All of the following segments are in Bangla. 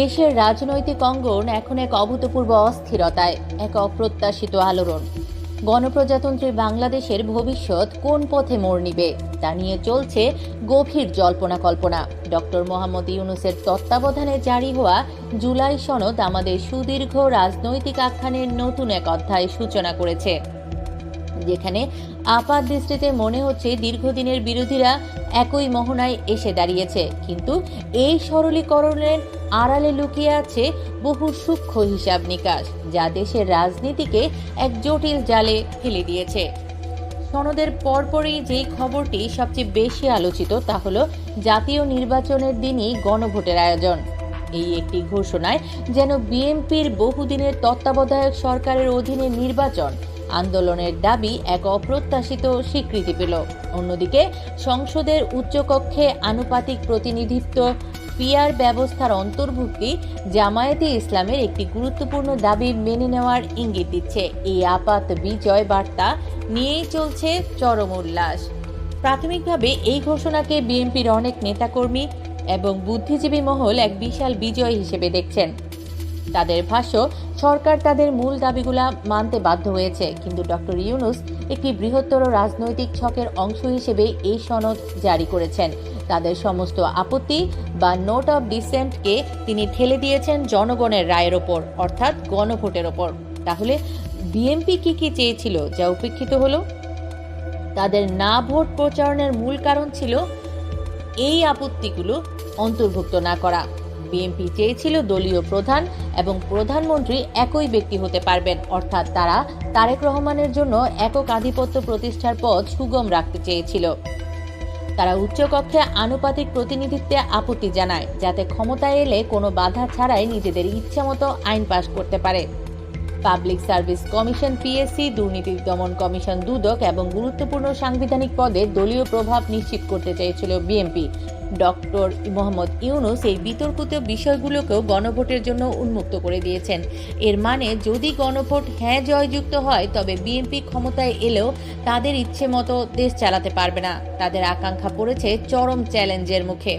দেশের রাজনৈতিক অঙ্গন এখন এক অভূতপূর্ব অস্থিরতায়, এক অপ্রত্যাশিত আলোড়ন। গণপ্রজাতন্ত্রী বাংলাদেশের ভবিষ্যৎ কোন পথে মোড় নিবে, তা নিয়ে চলছে গভীর জল্পনা কল্পনা। ডক্টর মোহাম্মদ ইউনুসের তত্ত্বাবধানে জারি হওয়া জুলাই সনদ আমাদের সুদীর্ঘ রাজনৈতিক আখ্যানের নতুন এক অধ্যায় সূচনা করেছে, যেখানে আপাত দৃষ্টিতে মনে হচ্ছে দীর্ঘদিনের বিরোধীরা একই মোহনায় এসে দাঁড়িয়েছে। কিন্তু এই সরলীকরণের আড়ালে লুকিয়ে আছে বহু সূক্ষ্ম হিসাব নিকাশ, যা দেশের রাজনীতিকে এক জটিল জালে ফেলে দিয়েছে। সনদের পরপরই যেই খবরটি সবচেয়ে বেশি আলোচিত তা হলো জাতীয় নির্বাচনের দিনই গণভোটের আয়োজন। এই একটি ঘোষণায় যেন বিএনপির বহুদিনের তত্ত্বাবধায়ক সরকারের অধীনে নির্বাচন আন্দোলনের দাবি এক অপ্রত্যাশিত স্বীকৃতি পেল। অন্যদিকে, সংসদের উচ্চকক্ষে আনুপাতিক প্রতিনিধিত্ব পিয়ার ব্যবস্থার অন্তর্ভুক্তি জামায়াতে ইসলামের একটি গুরুত্বপূর্ণ দাবি মেনে নেওয়ার ইঙ্গিত দিচ্ছে। এই আপাত বিজয় বার্তা নিয়েই চলছে চরম উল্লাস। প্রাথমিকভাবে এই ঘোষণাকে বিএনপির অনেক নেতাকর্মী এবং বুদ্ধিজীবী মহল এক বিশাল বিজয় হিসেবে দেখছেন। তাদের ভাষ্য, সরকার তাদের মূল দাবিগুলা মানতে বাধ্য হয়েছে। কিন্তু ডক্টর ইউনুস একটি বৃহত্তর রাজনৈতিক ছকের অংশ হিসেবে এই সনদ জারি করেছেন। তাদের সমস্ত আপত্তি বা নোট অফ ডিসেন্টকে তিনি ঠেলে দিয়েছেন জনগণের রায়ের ওপর, অর্থাৎ গণভোটের ওপর। তাহলে বিএনপি কি কি চেয়েছিল যা উপেক্ষিত হলো? তাদের না ভোট প্রচারণের মূল কারণ ছিল এই আপত্তিগুলো অন্তর্ভুক্ত না করা। বিএনপি চেয়েছিল দলীয় প্রধান এবং প্রধানমন্ত্রী একই ব্যক্তি হতে পারবেন। অর্থাৎ তারা তারেক রহমানের জন্য একক আধিপত্য প্রতিষ্ঠার পথ সুগম রাখতে চেয়েছিল। তারা উচ্চকক্ষে আনুপাতিক প্রতিনিধিত্বে আপত্তি জানায়, যাতে ক্ষমতায় এলে কোনো বাধা ছাড়াই নিজেদের ইচ্ছামতো আইন পাশ করতে পারে। পাবলিক সার্ভিস কমিশন পিএসসি, দুর্নীতি দমন কমিশন দুদক এবং গুরুত্বপূর্ণ সাংবিধানিক পদে দলীয় প্রভাব নিশ্চিত করতে চেয়েছিল বিএনপি। ডক্টর মোহাম্মদ ইউনুস এই বিতর্কিত বিষয়গুলোকেও গণভোটের জন্য উন্মুক্ত করে দিয়েছেন। এর মানে যদি গণভোট হ্যাঁ জয়যুক্ত হয়, তবে বিএনপি ক্ষমতায় এলেও তাদের ইচ্ছে মতো দেশ চালাতে পারবে না। তাদের আকাঙ্ক্ষা পড়েছে চরম চ্যালেঞ্জের মুখে।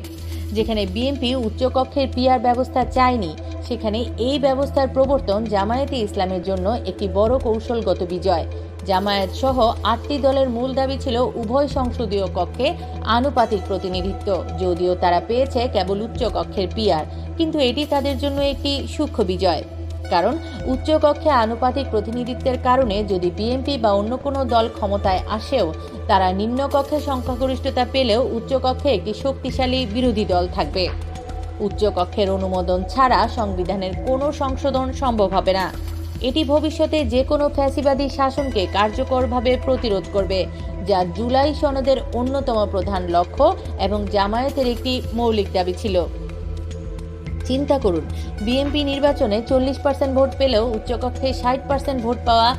যেখানে বিএনপি উচ্চকক্ষের পিয়ার ব্যবস্থা চায়নি, সেখানে এই ব্যবস্থার প্রবর্তন জামায়াতে ইসলামের জন্য একটি বড় কৌশলগত বিজয়। জামায়াত সহ আটটি দলের মূল দাবি ছিল উভয় সংসদীয় কক্ষে আনুপাতিক প্রতিনিধিত্ব, যদিও তারা পেয়েছে কেবল উচ্চকক্ষের পিয়ার কিন্তু এটি তাদের জন্য একটি সূক্ষ্ম বিজয়। কারণ উচ্চকক্ষে আনুপাতিক প্রতিনিধিত্বের কারণে যদি বিএনপি বা অন্য কোনো দল ক্ষমতায় আসেও, তারা নিম্নকক্ষে সংখ্যাগরিষ্ঠতা পেলেও উচ্চকক্ষে একটি শক্তিশালী বিরোধী দল থাকবে। উচ্চকক্ষের অনুমোদন ছাড়া সংবিধানের কোনো সংশোধন সম্ভব হবে না। এটি ভবিষ্যতে যে কোনো ফ্যাসিবাদী শাসনকে কার্যকরভাবে প্রতিরোধ করবে, যা জুলাই সনদের অন্যতম প্রধান লক্ষ্য এবং জামায়াতের একটি মৌলিক দাবি ছিল। চিন্তা করুন। বিএনপি নির্বাচনে চল্লিশ পার্সেন্ট ভোট পেলেও উচ্চকক্ষে ষাট পার্সেন্ট ভোট পাওয়া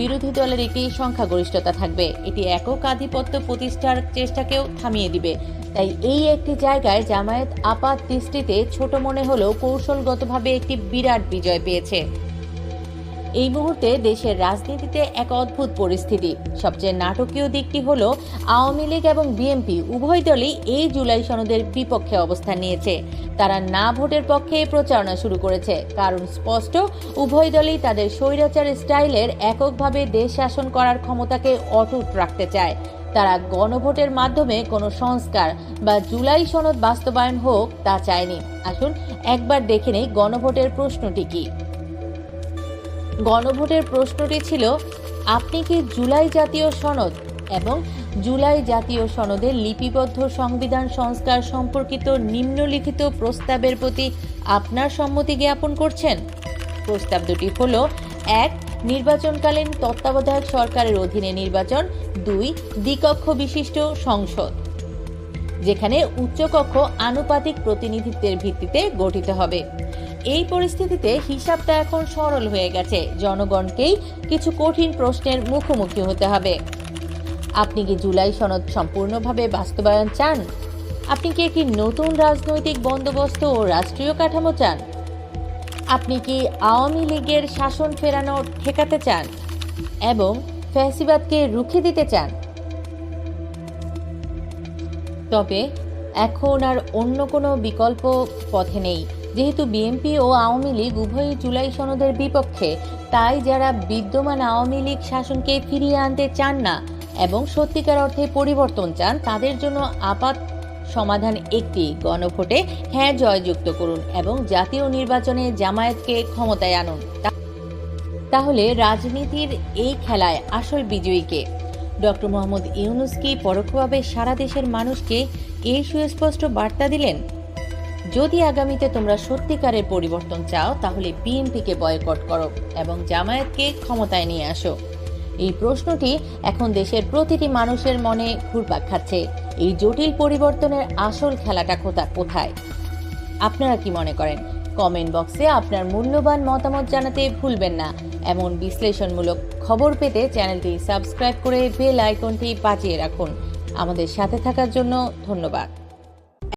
বিরোধী দলের একটি সংখ্যাগরিষ্ঠতা থাকবে। এটি একক আধিপত্য প্রতিষ্ঠার চেষ্টাকেও থামিয়ে দিবে। তাই এই একটি জায়গায় জামায়াত আপাত দৃষ্টিতে ছোট মনে হলেও কৌশলগতভাবে একটি বিরাট বিজয় পেয়েছে। এই মুহূর্তে দেশের রাজনীতিতে এক অদ্ভুত পরিস্থিতি। সবচেয়ে নাটকীয় দিকটি হল, আওয়ামী লীগ এবং বিএনপি উভয় দলই এই জুলাই সনদের বিপক্ষে অবস্থান নিয়েছে। তারা না ভোটের পক্ষে প্রচারণা শুরু করেছে। কারণ স্পষ্ট, উভয় দলই তাদের স্বৈরাচার স্টাইলের এককভাবে দেশ শাসন করার ক্ষমতাকে অটুট রাখতে চায়। তারা গণভোটের মাধ্যমে কোনো সংস্কার বা জুলাই সনদ বাস্তবায়ন হোক তা চায়নি। আসুন, একবার দেখে নেই গণভোটের প্রশ্নটি কী। গণভোটের প্রশ্নটি ছিল, আপনি কি জুলাই জাতীয় সনদ এবং জুলাই জাতীয় সনদের লিপিবদ্ধ সংবিধান সংস্কার সম্পর্কিত নিম্নলিখিত প্রস্তাবের প্রতি আপনার সম্মতি জ্ঞাপন করছেন? প্রস্তাব দুটি হল, এক, নির্বাচনকালীন তত্ত্বাবধায়ক সরকারের অধীনে নির্বাচন, দুই, দ্বিকক্ষ বিশিষ্ট সংসদ, যেখানে উচ্চকক্ষ আনুপাতিক প্রতিনিধিত্বের ভিত্তিতে গঠিত হবে। এই পরিস্থিতিতে হিসাবটা এখন সরল হয়ে গেছে। জনগণকেই কিছু কঠিন প্রশ্নের মুখোমুখি হতে হবে। আপনি কি জুলাই সনদ সম্পূর্ণভাবে বাস্তবায়ন চান? আপনি কি একটি নতুন রাজনৈতিক বন্দোবস্ত ও রাষ্ট্রীয় কাঠামো চান? আপনি কি আওয়ামী লীগের শাসন ফেরানো ঠেকাতে চান এবং ফ্যাসিবাদকে রুখে দিতে চান? তবে এখন আর অন্য কোনো বিকল্প পথে নেই। যেহেতু বিএনপি ও আওয়ামী লীগ উভয়ই জুলাই সনদের বিপক্ষে, তাই যারা বিদ্যমান আওয়ামী লীগ শাসনকে ফিরিয়ে আনতে চান না এবং সত্যিকার অর্থে পরিবর্তন চান, তাদের জন্য আপাত সমাধান একটি গণভোটে হ্যাঁ জয়যুক্ত করুন এবং জাতীয় নির্বাচনে জামায়াতকে ক্ষমতায় আনুন। তাহলে রাজনীতির এই খেলায় আসল বিজয়ীকে? ডক্টর মোহাম্মদ ইউনুস কি পরোক্ষভাবে সারা দেশের মানুষকে এই সুস্পষ্ট বার্তা দিলেন? যদি আগামীতে তোমরা সত্যিকারের পরিবর্তন চাও, তাহলে বিএনপিকে বয়কট করো এবং জামায়াতকে ক্ষমতায় নিয়ে আসো। এই প্রশ্নটি এখন দেশের প্রতিটি মানুষের মনে ঘুরপাক খাচ্ছে। এই জটিল পরিবর্তনের আসল খেলাটা কোথা, কোথায়? আপনারা কি মনে করেন? কমেন্ট বক্সে আপনার মূল্যবান মতামত জানাতে ভুলবেন না। এমন বিশ্লেষণমূলক খবর পেতে চ্যানেলটি সাবস্ক্রাইব করে বেল আইকনটি বাজিয়ে রাখুন। আমাদের সাথে থাকার জন্য ধন্যবাদ।